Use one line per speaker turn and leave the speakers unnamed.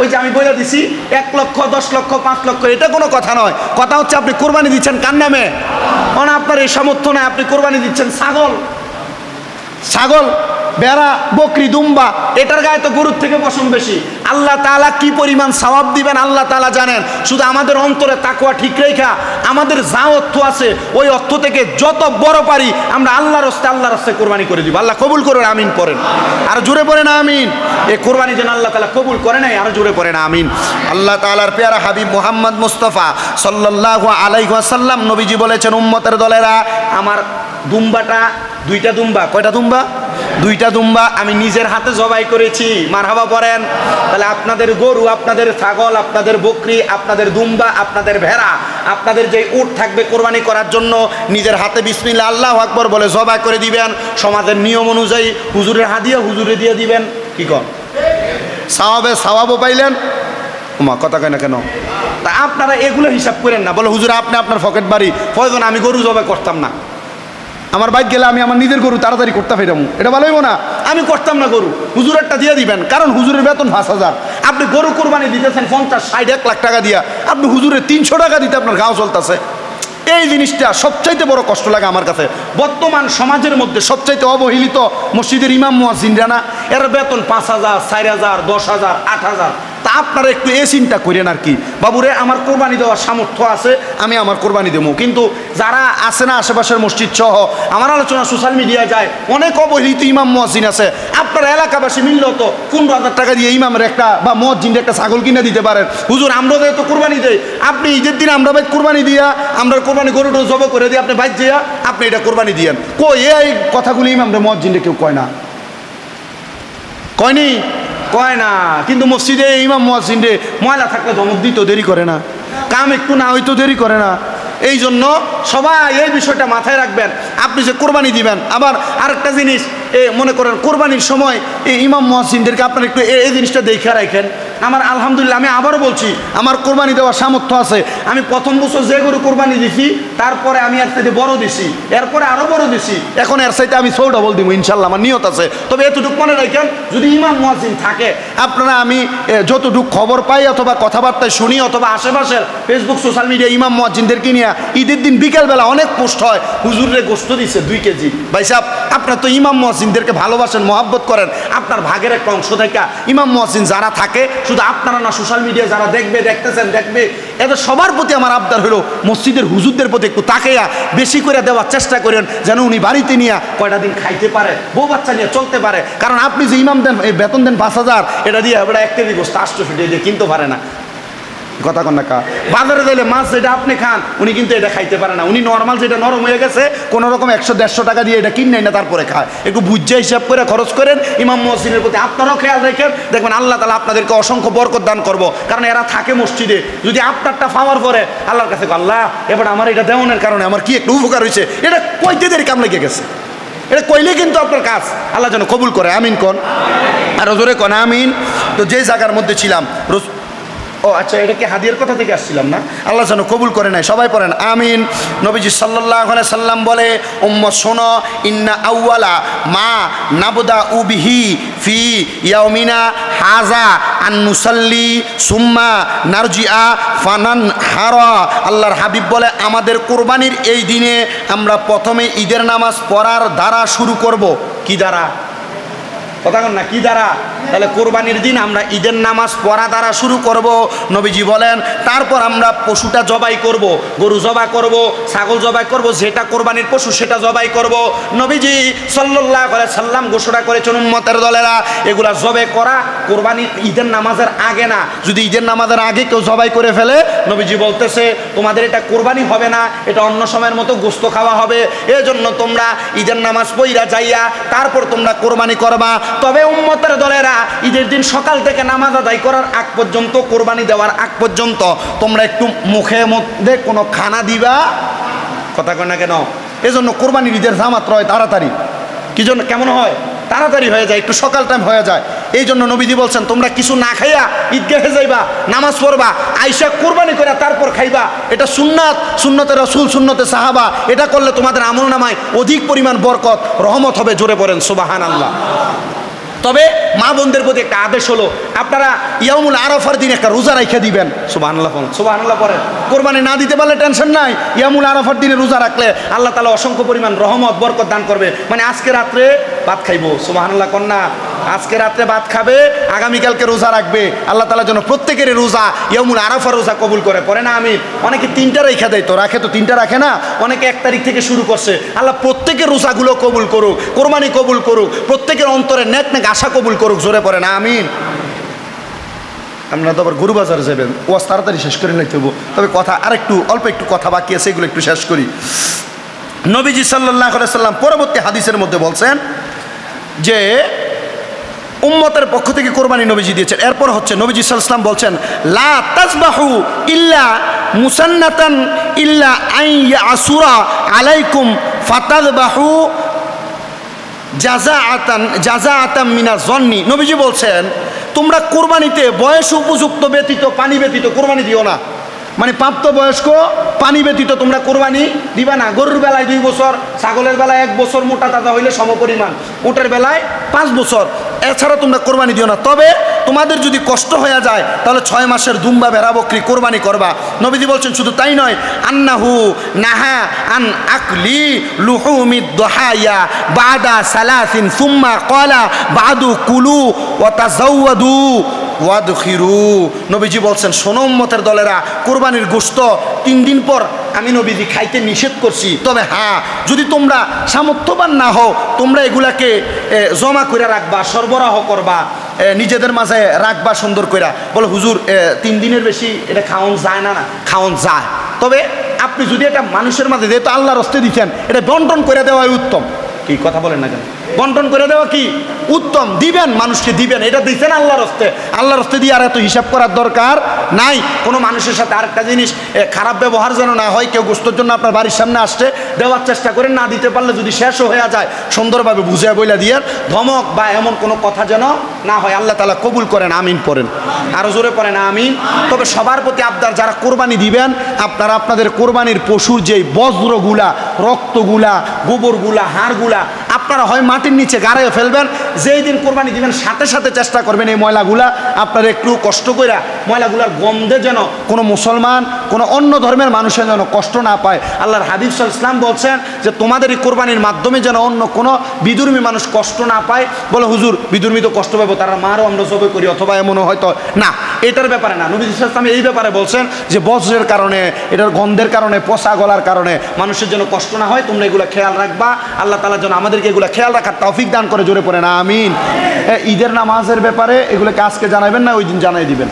ওই যে আমি বলে দিছি, এক লক্ষ, দশ লক্ষ, পাঁচ লক্ষ, এটা কোনো কথা নয়। কথা হচ্ছে আপনি কোরবানি দিচ্ছেন কার নামে? আপনার এই সামর্থ্য নয় আপনি কোরবানি দিচ্ছেন ছাগল। ছাগল? বেড়া, বকরি, দুম্বা, এটার গায়ে তো গরুর থেকে পশম বেশি। আল্লাহ তাআলা কি পরিমাণ সওয়াব দিবেন আল্লাহ তালা জানেন। শুধু আমাদের অন্তরে তাকুয়া ঠিক রেখা, আমাদের যা অর্থ আছে, ওই অর্থ থেকে যত বড় পারি, আমরা আল্লাহর রস্তে আল্লাহর রস্তে কোরবানি করে দিব। আল্লাহ কবুল করুন, আমিন করেন। আর জোরে পড়ে না আমিন। এ কোরবানি যেন আল্লাহ তাআলা কবুল করে নাই আর জোরে পড়ে না আমিন। আল্লাহ তাআলার পেয়ারা হাবিব মোহাম্মদ মুস্তফা সাল্লাল্লাহু আলাইহি ওয়াসাল্লাম নবীজি বলেছেন, উম্মতের দলেরা, আমার দুম্বাটা, দুইটা দুম্বা, কয়টা দুম্বা? দুইটা দুম্বা আমি নিজের হাতে জবাই করেছি। মারহাবা পড়েন। তাহলে আপনাদের গরু, আপনাদের ছাগল, আপনাদের বকরি, আপনাদের দুম্বা, আপনাদের ভেড়া, আপনাদের যে উট থাকবে কোরবানি করার জন্য নিজের হাতে বিসমিল্লা আল্লাহ আকবর বলে জবাই করে দিবেন। সমাজের নিয়ম অনুযায়ী হুজুরের হাদিয়া হুজুরে দিয়ে দিবেন। কি কন? সাওয়াবে সাওয়াবও পাইলেন। ওমা কথা কয় না কেন? তা আপনারা এগুলো হিসাব করেন না। বলে, হুজুর, আপনি আপনার পকেট বাড়ি। প্রয়োজন আমি গরু জবাই করতাম না। আমার বাইক গেলে আমি আমার নিজের গরু তাড়াতাড়ি করতে ফেরামু এটা ভালো হইবো না? আমি করতাম না গরু। হুজুরেরটা দিয়ে দিবেন। কারণ হুজুরের বেতন পাঁচ হাজার। আপনি গরু কোরবানি দিতেছেন পঞ্চাশ, ষাট, এক লাখ টাকা দিয়া। আপনি হুজুরের তিনশো টাকা দিতে আপনার গাও চলতেছে। এই জিনিসটা সবচাইতে বড় কষ্ট লাগে আমার কাছে। বর্তমান সমাজের মধ্যে সবচাইতে অবহেলিত মসজিদের ইমাম মুয়াজ্জিনরা না, এর বেতন পাঁচ হাজার, চার হাজার, দশ হাজার, আট হাজার। তা আপনারা একটু এ চিন্তা করেন আর কি। বাবুরে, আমার কোরবানি দেওয়ার সামর্থ্য আছে, আমি আমার কোরবানি দেবো। কিন্তু যারা আছে না আশেপাশের মসজিদ সহ, আমার আলোচনা সোশ্যাল মিডিয়ায় যায়, অনেক অবহেলিত ইমাম মসজিদ আছে। আপনার এলাকাবাসী মিললেও তো পনেরো হাজার টাকা দিয়ে ইমামের একটা বা মসজিদের একটা ছাগল কিনে দিতে পারেন। হুজুর, আমরা তো কোরবানি দেই, আপনি ঈদের দিন আমরা ভাই কোরবানি দিয়া, আমরা কোরবানি গরুটা জব করে দিই, আপনি বাইক দিয়া, আপনি এটা কোরবানি দিয়েন। কই, এই কথাগুলি ইমামরা মসজিদে কেউ কয় না। কয়নি? কয় না, কিন্তু মসজিদে ইমাম মসজিদে ময়লা থাকলে ধমক দিত দেরি করে না। কাম একটু না হইতো দেরি করে না। এই জন্য সবাই এই বিষয়টা মাথায় রাখবেন। আপনি যে কোরবানি দিবেন, আবার আরেকটা জিনিস, এ মনে করেন কোরবানির সময় এই ইমাম মহাসিনদেরকে আপনার একটু এই জিনিসটা দেখে রাখেন। আমার আলহামদুলিল্লাহ, আমি আবারও বলছি, আমার কোরবানি দেওয়ার সামর্থ্য আছে। আমি প্রথম বছর যে গরু কোরবানি দিছি, তারপরে আমি এর সাথে বড় দিছি, এরপরে আরও বড় দিছি। এখন এর সাথে আমি সৌ ডবল দিব, ইনশাল্লাহ, আমার নিয়ত আছে। তবে এতটুকু মনে রাখেন, যদি ইমাম মহাসিন থাকে, আপনারা আমি যতটুকু খবর পাই অথবা কথাবার্তায় শুনি অথবা আশেপাশের ফেসবুক সোশ্যাল মিডিয়া ইমাম মহাজিনদেরকে নিয়ে, ঈদের দিন বিকেলবেলা অনেক পোস্ট হয় হুজুরে গোস্ত দিছে দুই কেজি। ভাই সাহেব, আপনার তো ইমাম মহাসিনদেরকে ভালোবাসেন, মহাব্বত করেন, আপনার ভাগের একটা অংশ থেকে ইমাম মহাসিন যারা থাকে শুধু আপনারা না সোশ্যাল মিডিয়া যারা দেখবে, দেখতেছেন, দেখবে, এদের সবার প্রতি আমার আবদার হলো মসজিদের হুজুরদের প্রতি একটু তাকেয়া বেশি করে দেওয়ার চেষ্টা করেন, যেন উনি বাড়িতে নিয়ে কয়টা দিন খাইতে পারে, বউ বাচ্চা নিয়ে চলতে পারে। কারণ আপনি যে ইমাম দেন, এই বেতন দেন পাঁচ হাজার, এটা দিয়ে এবার এক কেজি আষ্ট ফিটে দিয়ে কিনতে পারে না। কথা কন না কা। বাজারে দিলে মাছ যেটা আপনি খান, উনি কিন্তু এটা খাইতে পারে না। উনি নর্মাল যেটা নরম হয়ে গেছে, কোনো রকম একশো, দেড়শো টাকা দিয়ে এটা কিনে না, তারপরে খায়। একটু বুঝে হিসাব করে খরচ করেন। ইমাম মসজিদের প্রতি আপনারাও খেয়াল রাখেন। দেখবেন আল্লাহ তালা আপনাদেরকে অসংখ্য বরকত দান করব। কারণ এরা থাকে মসজিদে। যদি আপনারটা পাওয়ার পরে আল্লাহর কাছে আল্লাহ, এবার আমার এটা দেওয়ানের কারণে আমার কি একটু উপকার হয়েছে? এটা কইতে দেরি কাম লেগে গেছে। এটা কইলে কিন্তু আপনার কাজ। আল্লাহ যেন কবুল করে। আমিন কন। আর জোরে কন, আমিন। তো যে জায়গার মধ্যে ছিলাম ও আচ্ছা এটা কি হাদিয়ার কথা থেকে আসছিলাম না? আল্লাহ যেন কবুল করে নাই সবাই পড়েন, আমিন। নবীজি সাল্লাহ সাল্লাম বলে, উম্মত, শোনো, ইন্না আউয়ালা মা নাবদা উবিহি ফি ইয়াউমিনা হাজা আন নুসাল্লি সুম্মা নারজিয়া ফানান হারা। আল্লাহর হাবিব বলে, আমাদের কোরবানির এই দিনে আমরা প্রথমে ঈদের নামাজ পড়ার দ্বারা শুরু করব। কি দ্বারা? কথা না, কি দ্বারা? তাহলে কোরবানির দিন আমরা ঈদের নামাজ পড়া দ্বারা শুরু করব। নবীজি বলেন, তারপর আমরা পশুটা জবাই করব, গরু জবাই করব, ছাগল জবাই করব, যেটা কোরবানির পশু সেটা জবাই করব। নবীজি সাল্লাল্লাহু আলাইহি সাল্লাম ঘোষণা করেছেন উম্মতের দলেরা, এগুলা জবে করা কোরবানির ঈদের নামাজের আগে না। যদি ঈদের নামাজের আগে কেউ জবাই করে ফেলে, নবীজি বলতেছে, তোমাদের এটা কোরবানি হবে না, এটা অন্য সময়ের মতো গোস্ত খাওয়া হবে। এজন্য তোমরা ঈদের নামাজ পইরা যাইয়া, তারপর তোমরা কোরবানি করবা। তবে উম্মতের দলেরা ঈদের দিন সকাল থেকে নামাজ আদায় করার আগ পর্যন্ত, কোরবানি দেওয়ার আগ পর্যন্ত তোমরা একটু মুখে মধ্যে কোনো খানা দিবা? কথা কয় না কেন? এজন্য কোরবানির ঈদের জামাত হয় তাড়াতাড়ি। কি জন্য? কেমন হয়? তাড়াতাড়ি হয়ে যায়, একটু সকাল টাইম হয়ে যায়। এই জন্য নবীজি বলছেন, তোমরা কিছু না খাইয়া ঈদগাহে যাইবা, নামাজ পড়বা, আইসা কোরবানি করে তারপর খাইবা। এটা সুন্নাত, সুন্নতে রসুল, সুন্নতে সাহাবা। এটা করলে তোমাদের আমল নামায় অধিক পরিমাণ বরকত, রহমত হবে, জোরে পড়েন সুবাহান আল্লাহ তবে মা বোনদের প্রতি একটা আদেশ হলো, আপনারা ইয়ামুল আরফার দিন একটা রোজা রাইখা দিবেন। সুবাহ আল্লাহ সুবাহ আল্লাহ পরে কোরবানি না দিতে পারলে টেনশন নাই ইয়ামুল আরফার দিনে রোজা রাখলে আল্লাহ তালা অসংখ্য পরিমাণ রহমত, বরকত দান করবে। মানে আজকে রাত্রে ভাত খাইবো সুবাহ আল্লাহ কন্যা। আজকে রাত্রে ভাত খাবে, আগামীকালকে রোজা রাখবে। আল্লাহ তালা যেন প্রত্যেকেরই রোজা ইয়ামুল আরাফার রোজা কবুল করে। পরে না আমি, অনেকে তিনটা রেখা দেয় তো, রাখে তো তিনটা রাখে না? অনেকে এক তারিখ থেকে শুরু করছে। আল্লাহ প্রত্যেকের রোজাগুলো কবুল করুক, কোরবানি কবুল করুক, প্রত্যেকের অন্তরে নেক নেক আশা কবুল করুক, জোরে পড়ে না, আমিন। আপনারা তো আবার গরু যাবেন, ওয়াজ তাড়াতাড়ি শেষ করে নিতে হব তবে কথা আরেকটু, অল্প একটু কথা বাকি আছে, এগুলো একটু শেষ করি। নবীজি সাল্লাহ সাল্লাম পরবর্তী হাদিসের মধ্যে বলছেন যে উম্মতের পক্ষ থেকে কোরবানি নবীজি দিয়েছেন। এরপর হচ্ছে নবীজি সাল্লাম বলছেন, লা তাজবাহু ইল্লা মুসান্নাতান ইল্লা আই আসুরা আলাইকুম ফাতাজবাহু জাজা আতান জাজা আতাম মিনা জন্নি নবীজি বলছেন, তোমরা কোরবানিতে বয়স উপযুক্ত ব্যতীত পানি ব্যতীত কোরবানি দিও না। মানে প্রাপ্ত বয়স্ক পানি ব্যতীত তোমরা কোরবানি দিবা না। গরুর বেলায় দুই বছর, ছাগলের বেলায় এক বছর মোটা তাজা হইলে সমপরিমাণ। উটের বেলায় পাঁচ বছর। এছাড়া তোমরা কোরবানি দিও না। তবে তোমাদের যদি কষ্ট হয়ে যায়, তাহলে ছয় মাসের দুম্বা ভেড়া বকরি কোরবানি করবা। নবীজি বলছেন, শুধু তাই নয়, আন্নাহু নাহা আন আকলি লুহুমি দোহাইয়া বাদা সালাসিন সুম্মা কলা বাদু কুলু ও তাজাউদু ওয়াদখিরু। নবীজি বলছেন সোনম্মতের দলেরা, কোরবানির গোস্ত তিন দিন পর আমি নবীজি খাইতে নিষেধ করছি। তবে হ্যাঁ যদি তোমরা সামর্থ্যবান না হও, তোমরা এগুলাকে জমা করে রাখবা, সরবরাহ করবা নিজেদের মাঝে রাখবা, সুন্দর কইরা। বলে, হুজুর তিন দিনের বেশি এটা খাওয়ান যায় না না, খাওয়ান যায়। তবে আপনি যদি এটা মানুষের মাঝে, যেহেতু আল্লাহর হস্তে দিচ্ছেন এটা বন্টন করে দেওয়াই উত্তম। কি কথা বলেন না কেন? বন্টন করে দেওয়া কি? উত্তম, দিবেন, মানুষকে দিবেন। এটা দিচ্ছেন আল্লাহর হস্তে। আল্লাহর হস্তে দিয়ে আর এত হিসাব করার দরকার নাই। কোনো মানুষের সাথে আরেকটা জিনিস খারাপ ব্যবহার যেন না হয়, কেউ গোস্তর জন্য আপনার বাড়ির সামনে আসছে, দেওয়ার চেষ্টা করেন, না দিতে পারলে যদি শেষও হয়ে যায়, সুন্দরভাবে বুঝে বইলা দিয়ে, ধমক বা এমন কোনো কথা যেন না হয়, আল্লাহ তালা কবুল করেন, আমিন পড়েন। আরও জোরে পড়েন, আমিন। তবে সবার প্রতি আবদার, যারা কোরবানি দিবেন, আপনারা আপনাদের কোরবানির পশুর যেই বজ্রগুলা, রক্তগুলা, গোবরগুলা, হাড়গুলা আপনারা হয় মাটির নিচে গাড়িয়ে ফেলবেন, যেই দিন কোরবানি দিবেন, সাথে সাথে চেষ্টা করবেন এই ময়লাগুলা। আপনারা একটু কষ্ট করে ময়লাগুলার গন্ধে যেন কোনো মুসলমান, কোনো অন্য ধর্মের মানুষের যেন কষ্ট না পায়। আল্লাহর হাবিব সাল ইসলাম বলছেন যে তোমাদের এই কোরবানির মাধ্যমে যেন অন্য কোনো বিদুর্মী মানুষ কষ্ট না পায়। বলে, হুজুর, বিদুর্মী তো কষ্ট পাবো তারা মারও আমরা সবাই করি, অথবা এমনও হয়তো। না, এটার ব্যাপারে না। নবী ইসলাম এই ব্যাপারে বলছেন যে, বজ্রের কারণে, এটার গন্ধের কারণে পোষা গলার কারণে মানুষের যেন কষ্ট না হয়, তোমরা এগুলো খেয়াল রাখবা। আল্লাহ তালা যেন জন্য আমাদেরকে এগুলো খেয়াল রাখার তৌফিক দান করে জোরে পড়ে না আমিন ঈদের নামাজের ব্যাপারে এগুলোকে আজকে জানাবেন না, ওই দিন জানাই দিবেন।